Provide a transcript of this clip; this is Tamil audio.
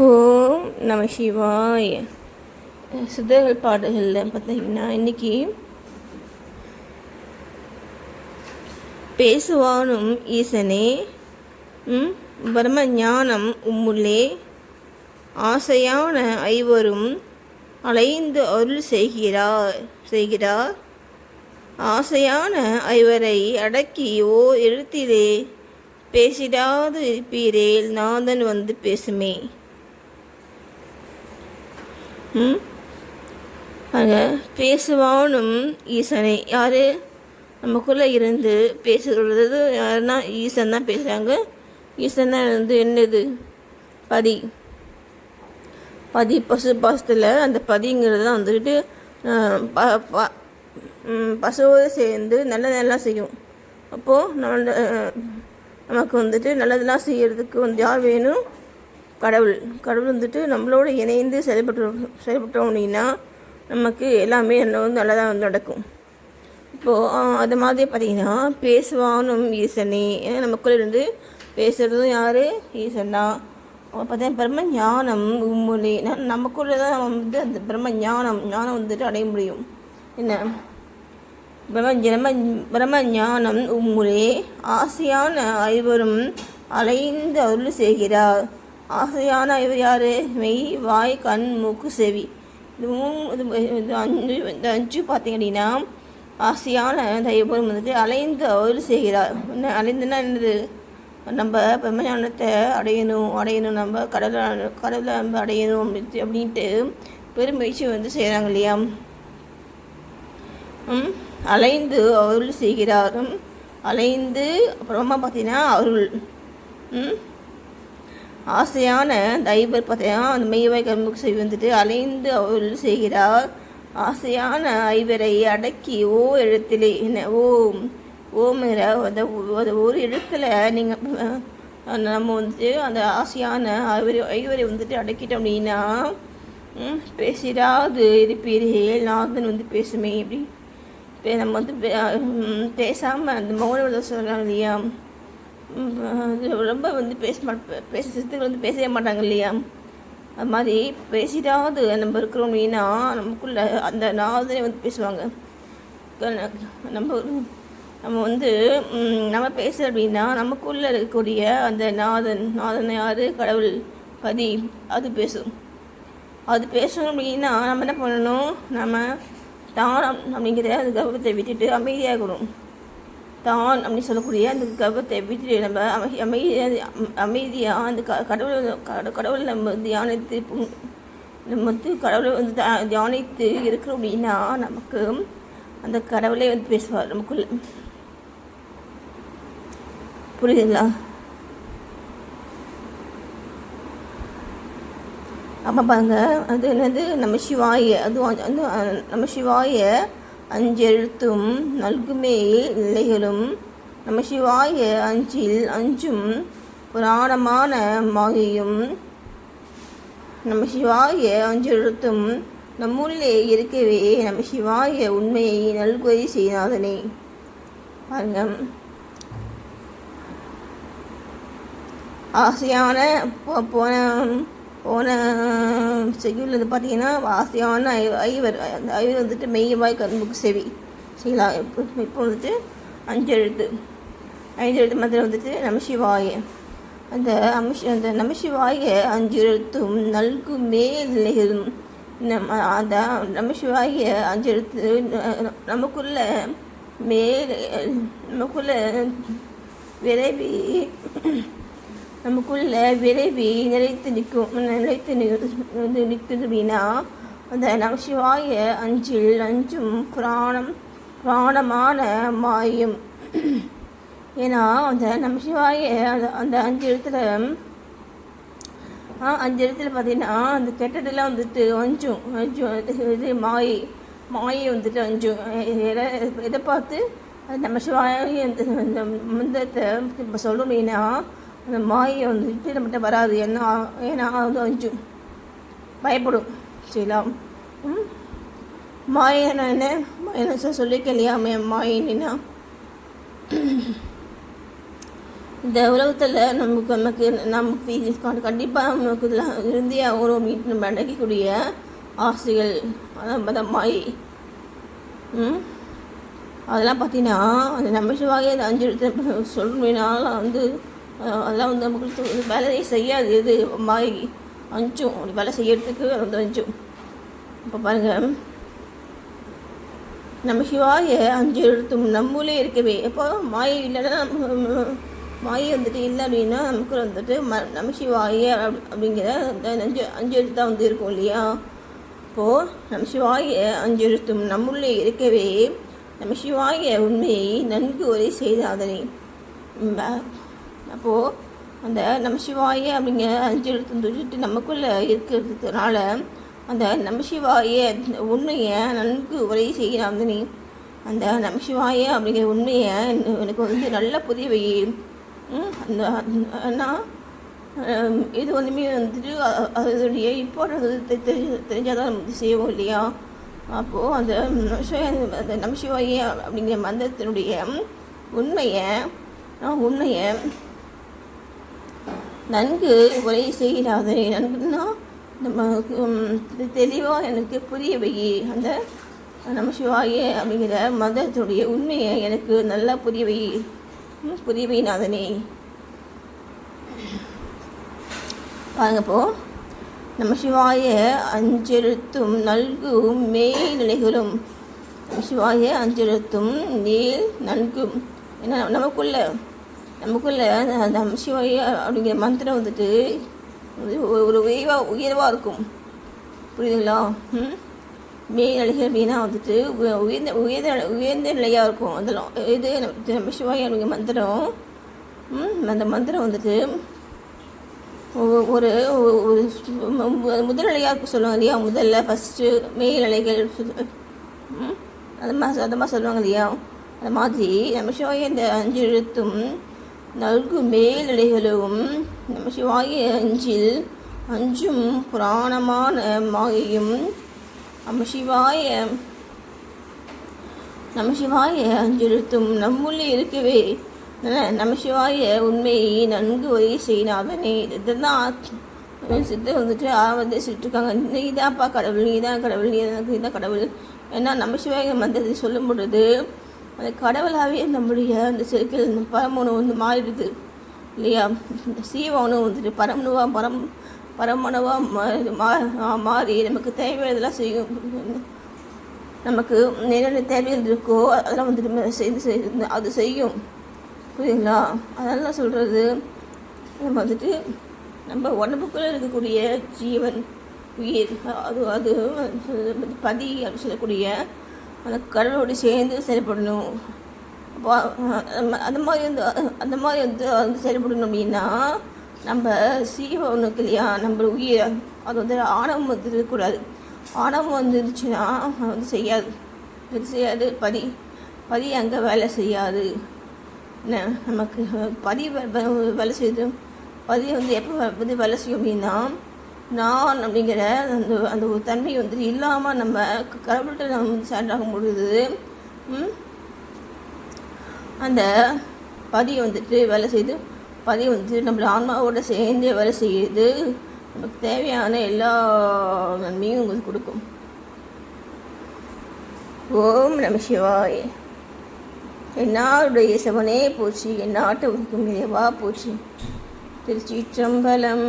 ஓம் நம சிவாய். சித்தர்கள் பாடல்களில் பார்த்தீங்கன்னா இன்னைக்கு பேசுவானும் ஈசனே ம், ஞானம் உம்முள்ளே ஆசையான ஐவரும் அலைந்து அருள் செய்கிறார் செய்கிறார் ஆசையான ஐவரை அடக்கி ஓ எழுத்திலே பேசிடாது இருப்பீரேல் நாதன் வந்து பேசுமே. அங்க பேசுவானும் ஈசனை. யார்? நமக்குள்ளே இருந்து பேசுகிறது யாருன்னா ஈசன் தான் பேசுகிறாங்க ஈசன் தான் வந்து என்னது? பதி. பதி பசு பாசத்தில் அந்த பதிங்கிறது தான் வந்துக்கிட்டு ப ப- பசுவோடு சேர்ந்து நல்லதெல்லாம் செய்யும். அப்போது நம்ம நமக்கு வந்துட்டு நல்லதெல்லாம் செய்கிறதுக்கு வந்து யார் வேணும்? கடவுள். கடவுள் வந்துட்டு நம்மளோட இணைந்து செயல்பட்டு செயல்பட்டோம் அப்படின்னா நமக்கு எல்லாமே என்ன வந்து நல்லதாக வந்து நடக்கும். இப்போது அது மாதிரி பார்த்தீங்கன்னா பேசுவானும் ஈசனே. ஏன்னா நமக்குள்ள இருந்து பேசுகிறதும் யார்? ஈசன் தான் பார்த்தீங்கன்னா பிரம்ம ஞானம் உம்முலே நமக்குள்ளே நமக்குள்ள தான் நம்ம வந்து அந்த பிரம்ம ஞானம் ஞானம் வந்துட்டு அடைய முடியும். என்ன? பிரம்ம ஜிரம பிரம்ம ஞானம் உம்முலே ஆசையான ஐவரும் அலைந்து அருள் செய்கிறார். ஆசையான இவர் யார்? மெய் வாய் கண் மூக்கு செவி. இது இது அஞ்சு இந்த அஞ்சு பார்த்தீங்க அப்படின்னா ஆசையான தெய்வம் வந்துட்டு அலைந்து அருள் செய்கிறார். என்ன அலைந்துன்னா என்னது? நம்ம பிரம்மஞானத்தை அடையணும் அடையணும் நம்ம கடலை கடலை நம்ம அடையணும் அப்படின்ட்டு அப்படின்ட்டு பெருமுயற்சி வந்து செய்கிறாங்க இல்லையா? அலைந்து அருள் செய்கிறாரும் அலைந்து அப்புறமா பார்த்தீங்கன்னா அருள். ம், ஆசையான தைவர் பதையான் அந்த மெய்வாய் கரும்புக்கு செவி வந்துட்டு அலைந்து அவள் செய்கிறார். ஆசையான ஐவரை அடக்கி ஓ எழுத்திலே என்ன ஓம் ஓமிற அந்த ஒரு எழுத்தில் நீங்கள் நம்ம வந்துட்டு அந்த ஆசையான ஐவரை ஐவரை வந்துட்டு அடக்கிட்டோம் அப்படின்னா பேசிடாது இருப்பீர்கள் நாதன் வந்து பேசுமே இப்படி. பே நம்ம வந்து பேசாமல் அந்த மௌன சொல்கிறாங்க இல்லையா? ரொம்ப வந்து பேச மாட்ட பேச வந்து பேசவே மாட்டாங்க இல்லையா? அது மாதிரி பேசிட்டாவது நம்ம இருக்கிறோம் அப்படின்னா நமக்குள்ள அந்த நாதனை வந்து பேசுவாங்க. நம்ம நம்ம வந்து நம்ம பேசுகிற அப்படின்னா நமக்குள்ளே இருக்கக்கூடிய அந்த நாதன் நாதன் யார்? கடவுள் பதி அது பேசும். அது பேசணும் அப்படின்னா நம்ம என்ன பண்ணணும்? நம்ம தானம் அப்படிங்கிற அந்த கர்வத்தை விட்டுட்டு அமைதியாகணும் தான் அப்படின்னு சொல்லக்கூடிய அந்த கர்வத்தை வீட்டில் நம்ம அமை அமைதியாக அமைதியாக அந்த க கடவுளை கட- கடவுளை நம்ம தியானித்து நம்ம வந்து கடவுளை வந்து தியா- தியானித்து இருக்கிறோம் அப்படின்னா நமக்கு அந்த கடவுளே வந்து பேசுவார் நமக்குள்ள. புரியுதுங்களா? அப்போ பாருங்க. அது என்னது? நம்ம சிவாய அது வந்து நம்ம சிவாய அஞ்செழுத்தும் நல்குமே நிலைகளும் நம்ம சிவாய அஞ்சில் அஞ்சும் புராணமான மாயையும். நம்ம சிவாய அஞ்செழுத்தும் நம்முள்ளே இருக்கவே நம்ம சிவாய உண்மையை நல்குறை செய்யாதனே பாருங்க. ஆசையான போன போன செய்யுள் வந்து பார்த்தீங்கன்னா வாசியான ஐ- ஐவர் அந்த ஐவர் வந்துட்டு மெய்யவாய் கரும்புக்கு செவி. சரிங்களா? இப்போ இப்போ வந்துட்டு அஞ்சு எழுத்து. ஐந்து எழுத்து மாதிரி வந்துட்டு நமசிவாய அந்த அமிஷ் அந்த நமசிவாய அஞ்சு எழுத்தும் நல்கு மேல் நிலைகளும் அந்த நமசிவாய அஞ்சு எழுத்து நமக்குள்ள மேல் நமக்குள்ள விரைவி நமக்குள்ள விரைவி நிலைத்து நிற்கும். நிலைத்து நி- வந்து நிற்குது அப்படின்னா அந்த நமசிவாய அஞ்சில் அஞ்சும் புராணம் புராணமான மாயும். ஏன்னா அந்த நமசிவாய அந்த அந்த அஞ்சு இடத்துல அஞ்சு இடத்துல பார்த்தீங்கன்னா அந்த கெட்டதெல்லாம் வந்துட்டு அஞ்சும் அஞ்சும் இது இது மாயை மாயை வந்துட்டு அஞ்சும். எதை எதை பார்த்து அது நம்ம சிவாய அந்த அந்த மந்திரத்தை இப்போ சொல்கிறோம் அப்படின்னா அந்த மாயை வந்துட்டு நம்மகிட்ட வராது. ஏன்னா ஏன்னா அது வந்து பயப்படும். சரிங்களா? ம்? மாயன்னா என்ன மாயனை சொல்லியிருக்கேன் இல்லையா? மே- மாயின்னா இந்த உலகத்தில் நமக்கு நமக்கு நமக்கு கண்டிப்பாக நமக்கு இதெல்லாம் இருந்தே ஒரு மீட்டு நம்ம அடைக்கக்கூடிய ஆசைகள் அதான் அதான் மாய். அதெல்லாம் பார்த்தீங்கன்னா அந்த நம்பிக்கைவாக அந்த அஞ்சு எழுத்து சொல்லணும்னால வந்து அதெல்லாம் வந்து நமக்கு வந்து வேலையை செய்யாது. இது மாயை அஞ்சும் அப்படி வேலை செய்யறதுக்கு அது வந்து அஞ்சும் இப்போ பாருங்கள் நம்ம சிவாய அஞ்சு எழுத்தும் நம்மளே இருக்கவே. எப்போ மாயை இல்லைன்னா நம்ம மாயை வந்துட்டு இல்லை அப்படின்னா நமக்கு வந்துட்டு ம நம்ம சிவாய அப்~ அப்படிங்கிற அந்த அஞ்சு அஞ்சு எழுத்தாக வந்து இருக்கும் இல்லையா? இப்போது நம்ம சிவாய அஞ்சு எழுத்தும் நம்முள்ளே இருக்கவே. நம்ம சிவாய உண்மையை நன்கு உரை செய்தாதனே. அப்போது அந்த நம்ம சிவாய அப்படிங்கிற அஞ்சு எழுத்து தொழிட்டு நமக்குள்ளே இருக்கிறதுனால அந்த நம்ம சிவாய உண்மையை நன்கு உரை செய்கிற அந்த நம்ம சிவாய அப்படிங்கிற உண்மையை எனக்கு வந்து நல்ல புதியவை அந்த ஆனால் இது ஒன்றுமே வந்துட்டு அதனுடைய இம்பார்ட்டன்ட் தெரிஞ்சு தெரிஞ்சால் தான் நம்ம செய்வோம் இல்லையா? அப்போது அந்த நமசிவாய அந்த நமசிவாய அப்படிங்கிற மந்திரத்தினுடைய உண்மையை உண்மையை நன்கு உரை செய்கிறாதே நன்குன்னா நம்ம தெளிவாக எனக்கு புரிய வை அந்த நம்ம சிவாயே அப்படிங்கிற மதத்துடைய உண்மையை எனக்கு நல்லா புரிய வை ம், புரிய வை நாதனே நம்ம சிவாய அஞ்செழுத்தும் நல்கும் மேய் நிலைகளும் சிவாய அஞ்செழுத்தும் நீர் நன்கும் ஏன்னா நமக்குள்ள நமக்குள்ள அந்த சிவாய அப்படிங்கிற மந்திரம் வந்துட்டு ஒரு- உயர்வாக உயர்வாக இருக்கும். புரியுதுங்களா? ம்? மேல்நிலைகள் அப்படின்னா வந்துட்டு உ- உயர்ந்த உயர்ந்த உயர்ந்த நிலையாக இருக்கும். அதெல்லாம் இது நம்ம சிவாய அப்படிங்கிற மந்திரம். அந்த மந்திரம் வந்துட்டு ஒ- ஒரு ஒரு முதல்நிலையாக இருக்கும் சொல்லுவாங்க இல்லையா? முதல்ல ஃபஸ்ட்டு மேல்நிலைகள் நிலைகள் அது மாதிரி அது மாதிரி சொல்லுவாங்க இல்லையா? அது மாதிரி நம்ம சிவாய இந்த அஞ்சு எழுத்தும் நல்கு மேலடைகளும் நம்ம சிவாய அஞ்சில் அஞ்சும் புராணமான மாயையும் நம்ம சிவாய நம்ம சிவாய அஞ்செழுத்தும் நம்முள்ளே இருக்கவே. நம்ம சிவாய உண்மையை நன்கு உரை செய்யினாதனே இதுதான் சித்தர் வந்துட்டு ஆவது இருக்காங்க நீ தான்ப்பா கடவுள் நீ தான் கடவுள் நீதான் நீ தான் கடவுள். ஏன்னா நம்ம சிவாய மந்திரத்தை சொல்லும் பொழுது அந்த கடவுளாகவே நம்முடைய அந்த செருக்கில் இந்த பரமனு வந்து மாறிடுது. இல்லையா? சீவனு வந்துட்டு பரமனுவா பரம் பரமனவா மா மாறி நமக்கு தேவையானதெல்லாம் செய்யும். நமக்கு என்னென்ன தேவைகள் இருக்கோ அதெல்லாம் வந்துட்டு செய்து செய்து அது செய்யும். புரியுங்களா அதெல்லாம் சொல்கிறது நம்ம வந்துட்டு நம்ம உடம்புக்குள்ளே இருக்கக்கூடிய ஜீவன் உயிர் அது அது வந்து பதி அப்படின்னு சொல்லக்கூடிய அந்த கடலோடு சேர்ந்து செயல்படணும். அப்போ அந்த- மாதிரி வந்து அந்த மாதிரி வந்து வந்து செயல்படணும் அப்படின்னா நம்ம சீவனுக்கு இல்லையா? நம்ம உயிர் அது வந்து ஆணவம் வந்து இருக்கக்கூடாது. ஆணவம் வந்துருச்சுன்னா அது வந்து செய்யாது. இது செய்யாது. பதி பதி அங்கே வேலை செய்யாது. என்ன? நமக்கு பதி வேலை செய்யுது. பதி வந்து எப்போ வந்து வேலை செய்யும் அப்படின்னா நான் அப்படிங்கிற அந்த அந்த ஒரு தன்மை வந்துட்டு இல்லாமல் நம்ம கடவுள்கிட்ட நம்ம சேண்டாகும் பொழுது அந்த பதியை வந்துட்டு வேலை செய்து பதி வந்துட்டு நம்மள ஆன்மாவோட சேர்ந்து வேலை செய்யுது நமக்கு தேவையான எல்லா நன்மையும் உங்களுக்கு கொடுக்கும். ஓம் நம சிவாய். என்னாருடைய சிவனே போச்சு என் நாட்டு உனக்கும் இறைவா போச்சு. திருச்சிற்றம்பலம்.